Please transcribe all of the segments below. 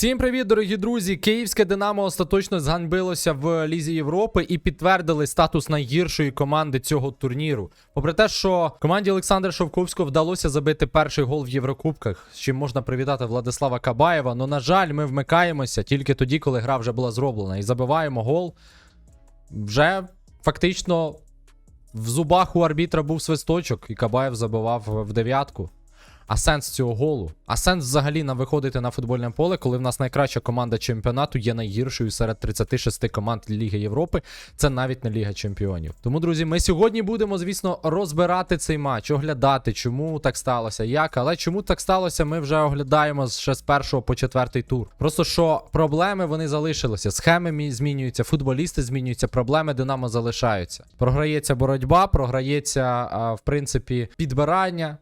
Всім привіт, дорогі друзі! Київське Динамо остаточно зганьбилося в Лізі Європи і підтвердили статус найгіршої команди цього турніру. Попри те, що команді Олександра Шовковського вдалося забити перший гол в Єврокубках, з чим можна привітати Владислава Кабаєва. Но, на жаль, ми вмикаємося тільки тоді, коли гра вже була зроблена, і забиваємо гол. Вже фактично в зубах у арбітра був свисточок, і Кабаєв забивав в дев'ятку. А сенс цього голу? А сенс взагалі нам виходити на футбольне поле, коли в нас найкраща команда чемпіонату є найгіршою серед 36 команд Ліги Європи. Це навіть не Ліга Чемпіонів. Тому, друзі, ми сьогодні будемо, звісно, розбирати цей матч, оглядати, чому так сталося, як, але чому так сталося, ми вже оглядаємо ще з першого по четвертий тур. Просто що проблеми вони залишилися. Схеми змінюються, футболісти змінюються, проблеми Динамо залишаються. Програється боротьба, програється, в принципі, підбирання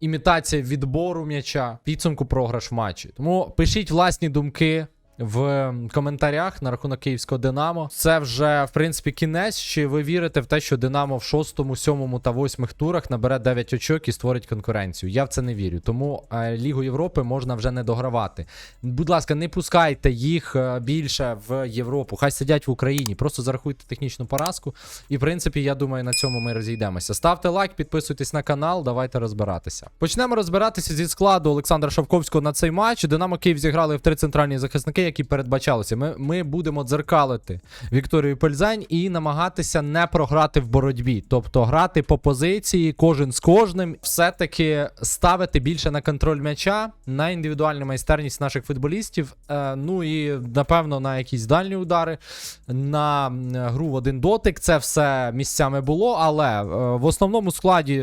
імітація відбору м'яча, підсумку програш в матчі. Тому пишіть власні думки. В коментарях на рахунок київського Динамо це вже в принципі кінець. Чи ви вірите в те, що Динамо в шостому, сьомому та восьмих турах набере 9 очок і створить конкуренцію? Я в це не вірю. Тому е, Лігу Європи можна вже не догравати. Будь ласка, не пускайте їх е, більше в Європу. Хай сидять в Україні. Просто зарахуйте технічну поразку. І в принципі, я думаю, на цьому ми розійдемося. Ставте лайк, підписуйтесь на канал, давайте розбиратися. Почнемо розбиратися зі складу Олександра Шовковського на цей матч. Динамо Київ зіграли в три центральні захисники, які передбачалися. Ми, ми будемо дзеркалити Вікторію Пельзань і намагатися не програти в боротьбі. Тобто грати по позиції, кожен з кожним, все-таки ставити більше на контроль м'яча, на індивідуальну майстерність наших футболістів. Е, ну і напевно на якісь дальні удари, на гру в один дотик. Це все місцями було, але е, в основному складі,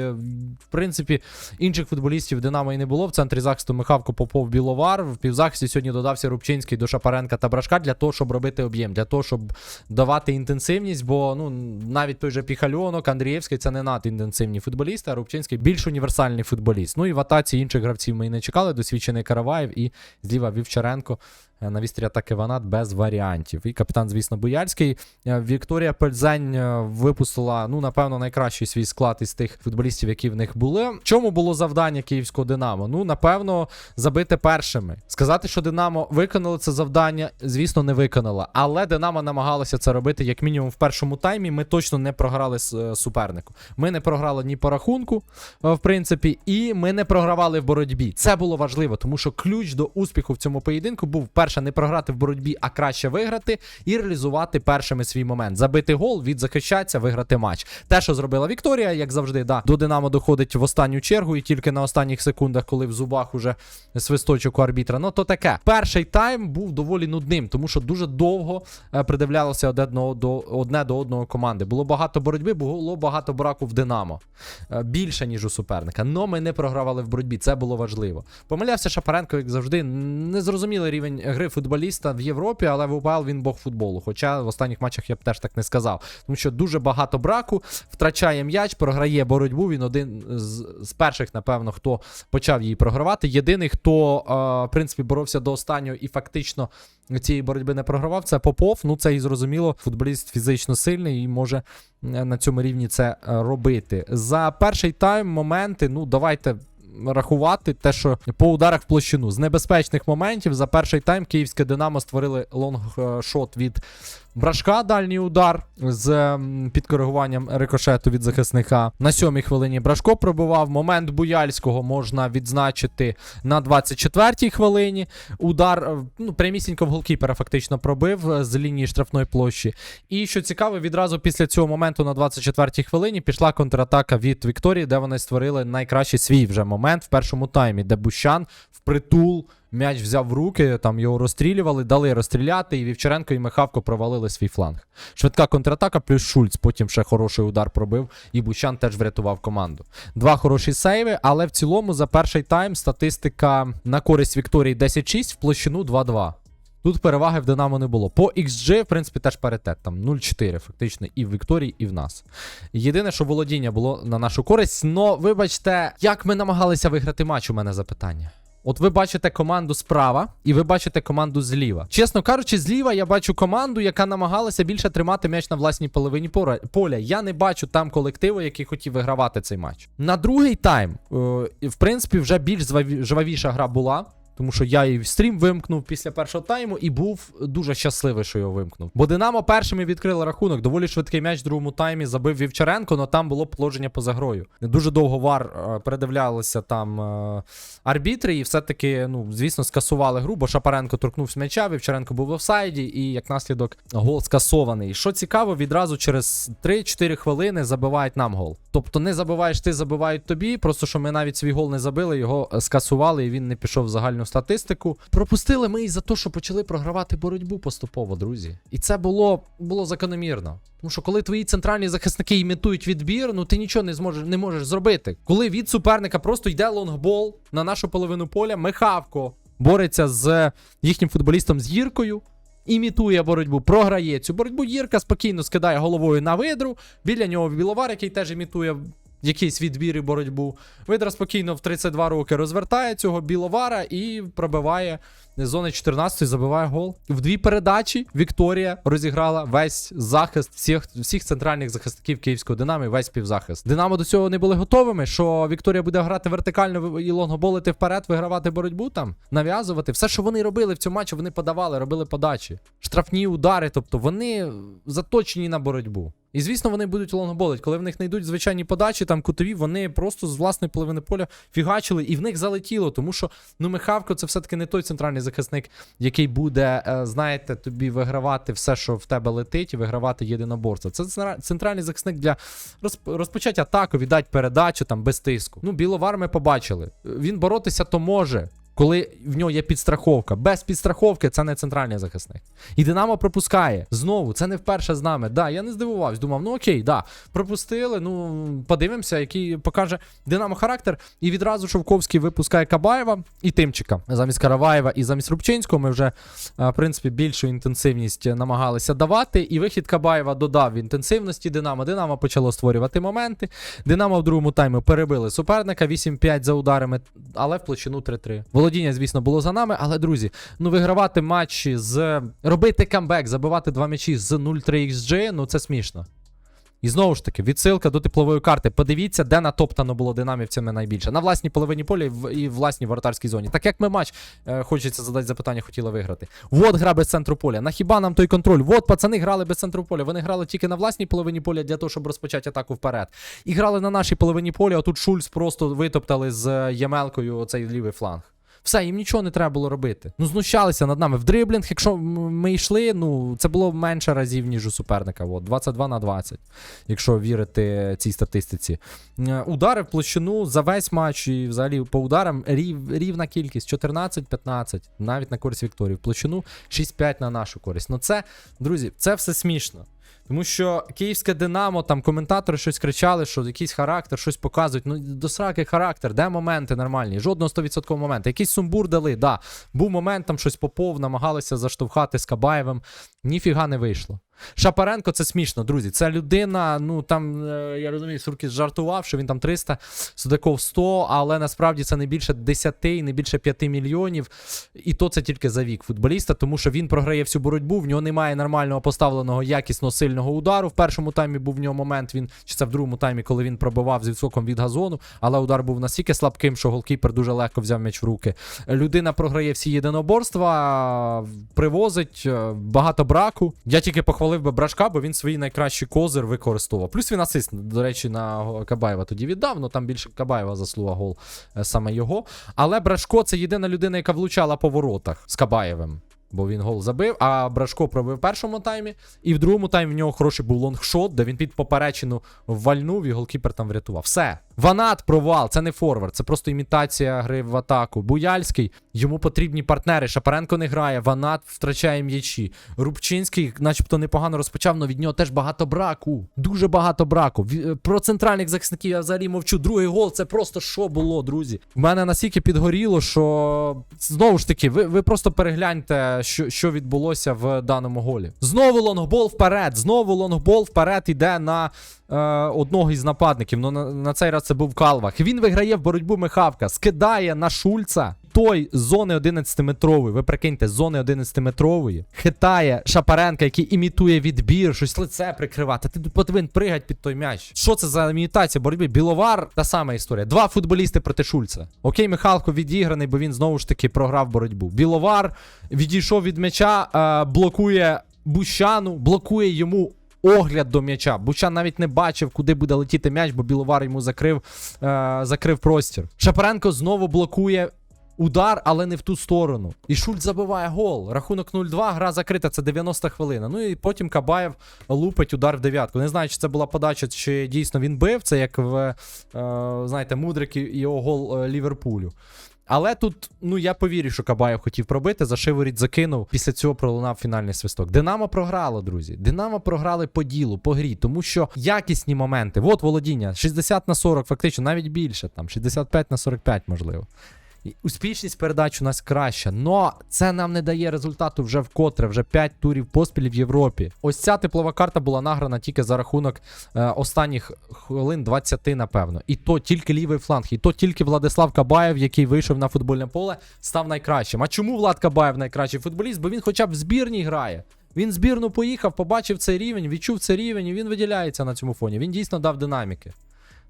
в принципі, інших футболістів Динамо і не було. В центрі захисту Михавко Попов Біловар. В півзахисті сьогодні додався Рубчинський до Шапаренка та Брашка для того, щоб робити об'єм, для того, щоб давати інтенсивність. Бо ну навіть той же Піхальонок, Андрієвський це не надінтенсивні футболісти, а Рубчинський більш універсальний футболіст. Ну і в атаці інших гравців ми і не чекали. Досвідчений Караваєв і зліва Вівчаренко. Е, На вістрі атаки Ванат без варіантів. І капітан, звісно, Боярський. Е, Вікторія Пельзень е, випустила, ну, напевно, найкращий свій склад із тих футболістів, які в них були. В чому було завдання київського Динамо? Ну, напевно, забити першими. Сказати, що Динамо виконало це завдання, звісно, не виконала. Але Динамо намагалося це робити як мінімум в першому таймі. Ми точно не програли супернику. Ми не програли ні по рахунку, в принципі, і ми не програвали в боротьбі. Це було важливо, тому що ключ до успіху в цьому поєдинку був перше не програти в боротьбі, а краще виграти і реалізувати першими свій момент. Забити гол, відзахищатися, виграти матч. Те, що зробила Вікторія, як завжди, да, до Динамо доходить в останню чергу, і тільки на останніх секундах, коли в зубах уже свисточок у арбітра. Ну то таке. Перший тайм був доволі нудним, тому що дуже довго е, придивлялося одне до, одне до одного команди. Було багато боротьби, було багато браку в Динамо. Е, Більше, ніж у суперника. Но ми не програвали в боротьбі. Це було важливо. Помилявся Шапаренко, як завжди. Незрозумілий рівень гри футболіста в Європі, але в він бог футболу. Хоча в останніх матчах я б теж так не сказав. Тому що дуже багато браку, втрачає м'яч, програє боротьбу. Він один з, з перших, напевно, хто почав її програвати. Єдиний, хто, е, в принципі, боровся до останнього і фактично цієї боротьби не програвав, це Попов. Ну, це і зрозуміло. Футболіст фізично сильний і може е, на цьому рівні це е, робити. За перший тайм моменти, ну, давайте. Рахувати те, що по ударах в площину. З небезпечних моментів за перший тайм київське Динамо створили лонгшот від Брашка, дальній удар з підкоригуванням рикошету від захисника. На сьомій хвилині Брашко пробивав. Момент Буяльського можна відзначити на 24-й хвилині. Удар е, ну, прямісінько в голкіпера фактично пробив е, з лінії штрафної площі. І що цікаво, відразу після цього моменту на 24-й хвилині пішла контратака від Вікторії, де вони створили найкращий свій вже момент в першому таймі, де Бущан впритул м'яч взяв в руки, там його розстрілювали, дали розстріляти, і Вівчаренко і Михавко провалили свій фланг. Швидка контратака, плюс Шульц. Потім ще хороший удар пробив, і Бущан теж врятував команду. Два хороші сейви, але в цілому за перший тайм статистика на користь Вікторії 10-6, в площину 2-2. Тут переваги в Динамо не було. По XG, в принципі, теж паритет. Там 0-4, фактично, і в Вікторії, і в нас. Єдине, що володіння було на нашу користь. Но вибачте, як ми намагалися виграти матч, у мене запитання. От ви бачите команду справа, і ви бачите команду зліва. Чесно кажучи, зліва я бачу команду, яка намагалася більше тримати м'яч на власній половині поля. Я не бачу там колективу, який хотів вигравати цей матч. На другий тайм, е, в принципі, вже більш жвавіша гра була. Тому що я і стрім вимкнув після першого тайму і був дуже щасливий, що його вимкнув. Бо Динамо першими відкрили рахунок. Доволі швидкий м'яч в другому таймі забив Вівчаренко, але там було положення поза грою. Дуже довго вар е, передивлялися там е, арбітри, і все-таки, ну, звісно, скасували гру, бо Шапаренко торкнувся м'яча, Вівчаренко був в офсайді, і як наслідок гол скасований. Що цікаво, відразу через 3-4 хвилини забивають нам гол. Тобто не забиваєш ти, забивають тобі. Просто що ми навіть свій гол не забили, його е, скасували, і він не пішов в загальну статистику. Пропустили ми і за те, що почали програвати боротьбу поступово, друзі. І це було, було закономірно. Тому що коли твої центральні захисники імітують відбір, ну ти нічого не зможеш не можеш зробити. Коли від суперника просто йде лонгбол на нашу половину поля, Михавко бореться з їхнім футболістом з Гіркою. Імітує боротьбу, програє цю боротьбу. Гірка спокійно скидає головою на видру. Біля нього біловар, який теж імітує якийсь відбір і боротьбу. Видра спокійно в 32 роки розвертає цього біловара і пробиває з зони 14 забиває гол. В дві передачі Вікторія розіграла весь захист всіх, всіх центральних захисників київського Динамо весь півзахист. Динамо до цього не були готовими, що Вікторія буде грати вертикально і лонгоболити вперед, вигравати боротьбу там, нав'язувати. Все, що вони робили в цьому матчі, вони подавали, робили подачі. Штрафні удари, тобто вони заточені на боротьбу. І звісно, вони будуть лонгболить. Коли в них не йдуть звичайні подачі, там кутові, вони просто з власної половини поля фігачили, і в них залетіло, тому що ну Михавко це все-таки не той центральний захисник, який буде, е, знаєте, тобі вигравати все, що в тебе летить, і вигравати єдиноборство. Це центральний захисник для розп- розпочати атаку, віддати передачу там без тиску. Ну, біловар ми побачили. Він боротися то може. Коли в нього є підстраховка. Без підстраховки це не центральний захисник. І Динамо пропускає. Знову, це не вперше з нами. Да, я не здивувався. Думав, ну окей, да, пропустили. Ну, подивимося, який покаже Динамо характер. І відразу Шовковський випускає Кабаєва і Тимчика. Замість Караваєва і замість Рубчинського ми вже, е, в принципі, більшу інтенсивність намагалися давати. І вихід Кабаєва додав інтенсивності Динамо. Динамо почало створювати моменти. Динамо в другому таймі перебили суперника 8-5 за ударами, але в площину 3-3. Володіння, звісно, було за нами, але друзі, ну вигравати матчі з робити камбек, забивати два м'ячі з 0-3 XG, ну це смішно. І знову ж таки, відсилка до теплової карти. Подивіться, де натоптано було динамівцями найбільше. На власній половині поля і в, власній воротарській зоні. Так як ми матч, е, хочеться задати запитання, хотіли виграти. Вот гра без центру поля. На хіба нам той контроль? Вот пацани грали без центру поля. Вони грали тільки на власній половині поля для того, щоб розпочати атаку вперед. І грали на нашій половині поля, а тут Шульц просто витоптали з Ємелкою оцей лівий фланг. Все, їм нічого не треба було робити. Ну, знущалися над нами. В дриблінг, якщо ми йшли, ну це було менше разів, ніж у суперника. От, 22 на 20, якщо вірити цій статистиці. Удари в площину за весь матч і взагалі по ударам рів, рівна кількість 14-15, навіть на користь Вікторії. В площину 6-5 на нашу користь. Ну це, друзі, це все смішно. Тому що київське Динамо, там коментатори щось кричали, що якийсь характер, щось показують. Ну, до сраки характер, де моменти нормальні? Жодного 100% моменту. Якийсь сумбур дали, да. Був момент, там щось попов, намагалися заштовхати з Кабаєвим. Ніфіга не вийшло. Шапаренко це смішно, друзі. Це людина, ну там, е, я розумію, Суркіс жартував, що він там 300, Судаков 100, але насправді це не більше 10, не більше 5 мільйонів. І то це тільки за вік футболіста, тому що він програє всю боротьбу, в нього немає нормального поставленого якісно сильного удару. В першому таймі був в нього момент, він чи це в другому таймі, коли він пробивав з відскоком від газону, але удар був настільки слабким, що голкіпер дуже легко взяв м'яч в руки. Людина програє всі єдиноборства, привозить е, багато браку. Я тільки похвалив би брашка, бо він свій найкращий козир використовував. Плюс він асист, до речі, на Кабаєва тоді віддав, ну там більше Кабаєва заслуга гол е, саме його. Але Брашко це єдина людина, яка влучала по воротах з Кабаєвим. Бо він гол забив, а Брашко пробив в першому таймі, і в другому таймі в нього хороший був лонгшот, де він під поперечину вальнув і голкіпер там врятував. Все. Ванат провал, це не форвард, це просто імітація гри в атаку. Буяльський, йому потрібні партнери. Шапаренко не грає, Ванат втрачає м'ячі. Рубчинський, начебто, непогано розпочав, але від нього теж багато браку. Дуже багато браку. Е, Про центральних захисників я взагалі мовчу. Другий гол це просто що було, друзі. В мене настільки підгоріло, що знову ж таки, ви, ви просто перегляньте, що, що відбулося в даному голі. Знову лонгбол вперед, знову лонгбол вперед іде на одного із нападників. Ну на, на цей раз це був Калвах. Він виграє в боротьбу Михавка, скидає на Шульца. той зони 11-метрової, ви прикиньте, зони 11-метрової, хитає Шапаренка, який імітує відбір, щось лице прикривати. Ти повинен пригати під той м'яч. Що це за імітація боротьби? Біловар, та сама історія. Два футболісти проти Шульца. Окей, Михалко відіграний, бо він знову ж таки програв боротьбу. Біловар відійшов від м'яча, е, блокує Бущану, блокує йому. Огляд до м'яча. Бучан навіть не бачив, куди буде летіти м'яч, бо Біловар йому закрив, е, закрив простір. Шапаренко знову блокує удар, але не в ту сторону. І Шульц забиває гол. Рахунок 0-2, гра закрита, це 90 хвилина. Ну і потім Кабаєв лупить удар в дев'ятку. Не знаю, чи це була подача, чи дійсно він бив. Це як в е, знаєте, Мудрик і його гол е, Ліверпулю. Але тут, ну я повірю, що Кабаєв хотів пробити, за шиворіт закинув. Після цього пролунав фінальний свисток. Динамо програло, друзі. Динамо програли по ділу, по грі, тому що якісні моменти. От володіння, 60 на 40, фактично, навіть більше, там 65 на 45, можливо. Успішність передач у нас краща, но це нам не дає результату вже вкотре, вже 5 турів поспіль в Європі. Ось ця теплова карта була награна тільки за рахунок е, останніх хвилин 20, напевно. І то тільки лівий фланг, і то тільки Владислав Кабаєв, який вийшов на футбольне поле, став найкращим. А чому Влад Кабаєв найкращий футболіст? Бо він хоча б в збірній грає. Він збірну поїхав, побачив цей рівень, відчув цей рівень, і він виділяється на цьому фоні. Він дійсно дав динаміки.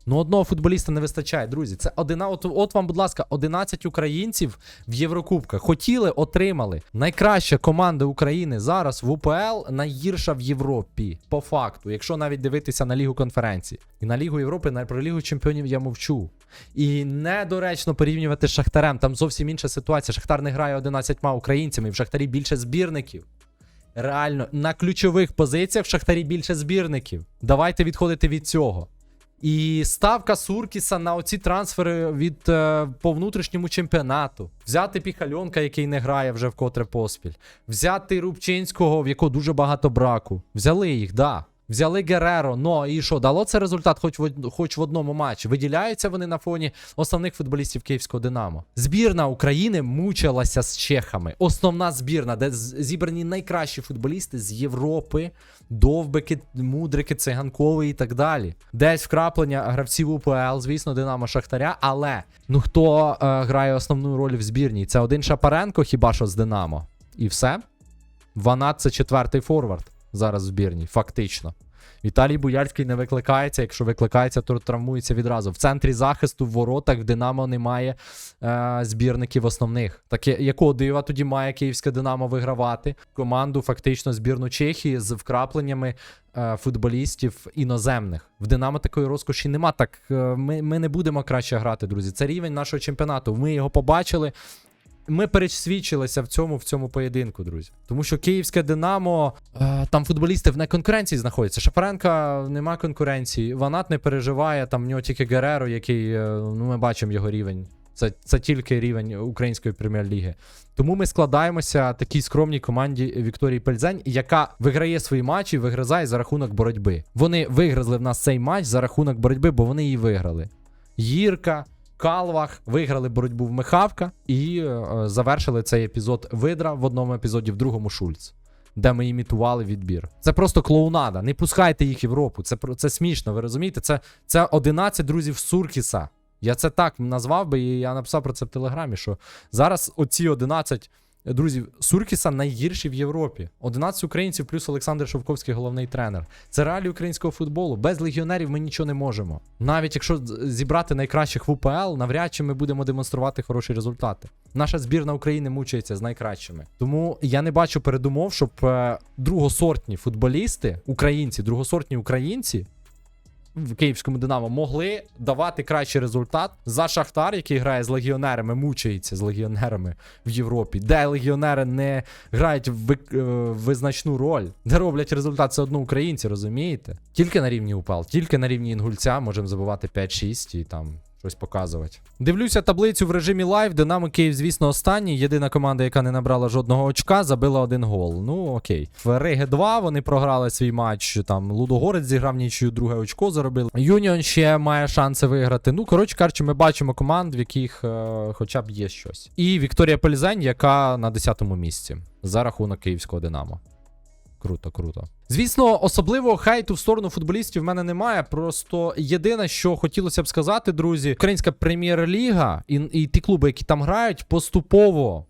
Ну, одного футболіста не вистачає, друзі. Це одина, от, от вам, будь ласка, 11 українців в Єврокубках. Хотіли, отримали. Найкраща команда України зараз в УПЛ найгірша в Європі. По факту, якщо навіть дивитися на Лігу конференцій. І на Лігу Європи, на про Лігу Чемпіонів я мовчу. І недоречно порівнювати з Шахтарем. Там зовсім інша ситуація. Шахтар не грає 11 українцями, в Шахтарі більше збірників. Реально, на ключових позиціях в Шахтарі більше збірників. Давайте відходити від цього. І ставка Суркіса на оці трансфери від е, по внутрішньому чемпіонату. Взяти Піхальонка, який не грає вже вкотре поспіль. Взяти Рубчинського, в якого дуже багато браку. Взяли їх, да. Взяли Гереро, ну і що, дало це результат хоч в, хоч в одному матчі. Виділяються вони на фоні основних футболістів Київського Динамо. Збірна України мучилася з чехами. Основна збірна, де зібрані найкращі футболісти з Європи, довбики, мудрики, циганковий і так далі. Десь вкраплення гравців УПЛ, звісно, Динамо Шахтаря. Але ну хто е, грає основну роль в збірній? Це один Шапаренко, хіба що з Динамо. І все. Ванат це четвертий форвард зараз в збірній, фактично. Віталій Буяльський не викликається. Якщо викликається, то травмується відразу. В центрі захисту в воротах в Динамо немає е, збірників основних. Так якого дива тоді має київське Динамо вигравати? Команду фактично збірну Чехії з вкрапленнями е, футболістів іноземних. В Динамо такої розкоші нема. Так е, ми, ми не будемо краще грати, друзі. Це рівень нашого чемпіонату. Ми його побачили. Ми пересвідчилися в цьому в цьому поєдинку, друзі. Тому що київське Динамо, е, там футболісти в неконкуренції знаходяться. Шапаренка нема конкуренції. Ванат не переживає, там в нього тільки Гереро, який, е, ну ми бачимо його рівень. Це, це тільки рівень української прем'єр-ліги. Тому ми складаємося такій скромній команді Вікторії Пельзень, яка виграє свої матчі, вигризає за рахунок боротьби. Вони вигризли в нас цей матч за рахунок боротьби, бо вони її виграли. Гірка, Калвах виграли боротьбу в Михавка і е, завершили цей епізод видра в одному епізоді, в другому Шульц. Де ми імітували відбір. Це просто клоунада. Не пускайте їх в Європу. Це це смішно, ви розумієте? Це, це 11 друзів Суркіса. Я це так назвав би, і я написав про це в Телеграмі, що зараз оці 11 друзів Суркіса найгірші в Європі. 11 українців плюс Олександр Шовковський, головний тренер. Це реалії українського футболу. Без легіонерів ми нічого не можемо. Навіть якщо зібрати найкращих в УПЛ, навряд чи ми будемо демонструвати хороші результати. Наша збірна України мучається з найкращими. Тому я не бачу передумов, щоб е, другосортні футболісти, українці, другосортні українці в київському Динамо могли давати кращий результат за Шахтар, який грає з легіонерами, мучається з легіонерами в Європі, де легіонери не грають ви- е, визначну роль, де роблять результат все одно українці, розумієте? Тільки на рівні УПЛ, тільки на рівні інгульця можемо забувати 5-6 і там. Щось показувати. Дивлюся таблицю в режимі лайв. Динамо Київ, звісно, останній. Єдина команда, яка не набрала жодного очка, забила один гол. Ну окей. В Риги 2 вони програли свій матч. Там Лудогорець зіграв нічию, друге очко заробили. Юніон ще має шанси виграти. Ну, коротше кажучи, ми бачимо команд, в яких е, хоча б є щось. І Вікторія Пельзень, яка на 10-му місці за рахунок київського Динамо. Круто, круто. Звісно, особливого хейту в сторону футболістів в мене немає. Просто єдине, що хотілося б сказати, друзі, українська прем'єр-ліга і, і ті клуби, які там грають, поступово.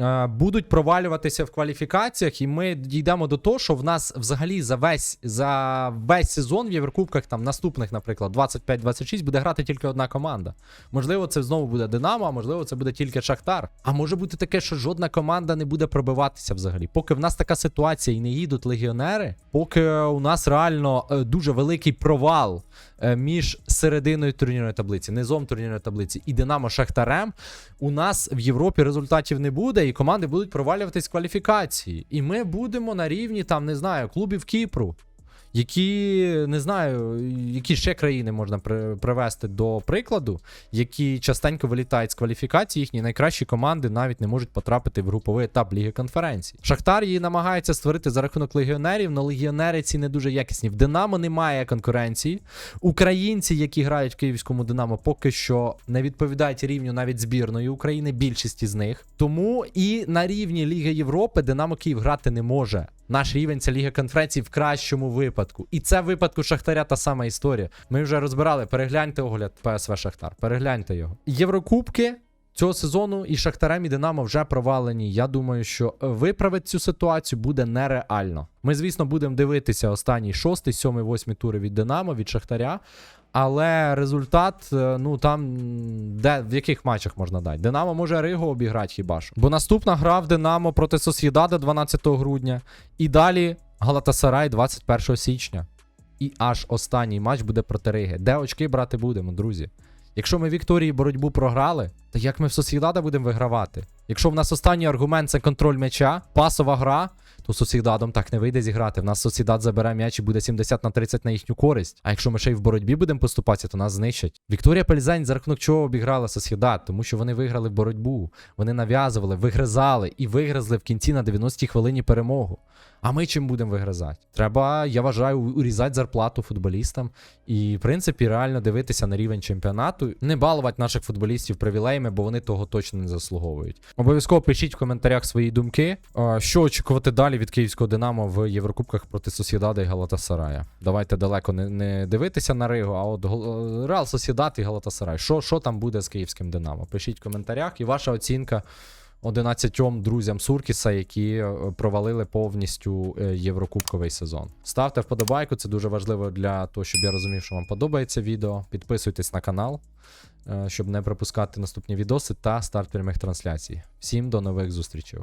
Е, Будуть провалюватися в кваліфікаціях, і ми дійдемо до того, що в нас взагалі за весь за весь сезон в Єврокубках, там наступних, наприклад, 25-26, буде грати тільки одна команда. Можливо, це знову буде Динамо, а можливо, це буде тільки Шахтар. А може бути таке, що жодна команда не буде пробиватися взагалі. Поки в нас така ситуація і не їдуть легіонери, поки у нас реально е, дуже великий провал е, між серединою турнірної таблиці, низом турнірної таблиці і Динамо Шахтарем, у нас в Європі результатів не буде, і команди будуть провалюватись в кваліфікації. І ми будемо на рівні там, не знаю, клубів Кіпру. Які не знаю, які ще країни можна привести до прикладу, які частенько вилітають з кваліфікації, їхні найкращі команди навіть не можуть потрапити в груповий етап Ліги конференцій. Шахтар її намагається створити за рахунок легіонерів, але легіонери ці не дуже якісні. В Динамо немає конкуренції. Українці, які грають в київському Динамо, поки що не відповідають рівню навіть збірної України, більшість із них. Тому і на рівні Ліги Європи Динамо Київ грати не може. Наш рівень це Ліга конференцій в кращому випадку. І це в випадку Шахтаря та сама історія. Ми вже розбирали. Перегляньте огляд ПСВ Шахтар. Перегляньте його. Єврокубки. Цього сезону і Шахтарем і Динамо вже провалені. Я думаю, що виправити цю ситуацію буде нереально. Ми, звісно, будемо дивитися останній шостий, сьомий, восьмий тури від Динамо, від Шахтаря. Але результат, е, ну там де в яких матчах можна дати? Динамо може Ригу обіграти хіба що. Бо наступна гра в Динамо проти Сосєдада 12 грудня. І далі Галатасарай 21 січня. І аж останній матч буде проти Риги. Де очки брати будемо, друзі? Якщо ми Вікторії боротьбу програли, то як ми в Сосєдада будемо вигравати? Якщо в нас останній аргумент це контроль м'яча, пасова гра, то з Сосєдадом так не вийде зіграти. В нас Сосєдад забере м'яч і буде 70 на 30 на їхню користь. А якщо ми ще й в боротьбі будемо поступатися, то нас знищать. Вікторія Пельзень за рахунок чого обіграла Сосєдад? Тому що вони виграли боротьбу, вони нав'язували, вигризали і вигризли в кінці на 90-й хвилині перемогу. А ми чим будемо вигризати? Треба, я вважаю, урізати зарплату футболістам і, в принципі, реально дивитися на рівень чемпіонату, не балувати наших футболістів привілеями, бо вони того точно не заслуговують. Обов'язково пишіть в коментарях свої думки. Що очікувати далі від київського Динамо в Єврокубках проти Сосєдада і Галатасарая. Давайте далеко не, не дивитися на Ригу, а от Реал Сосєдад і Галатасарай. Що, що там буде з київським Динамо? Пишіть в коментарях і ваша оцінка. 11 друзям Суркіса, які е, провалили повністю е, єврокубковий сезон. Ставте вподобайку, це дуже важливо для того, щоб я розумів, що вам подобається відео. Підписуйтесь на канал, е, щоб не пропускати наступні відоси та старт прямих трансляцій. Всім до нових зустрічей.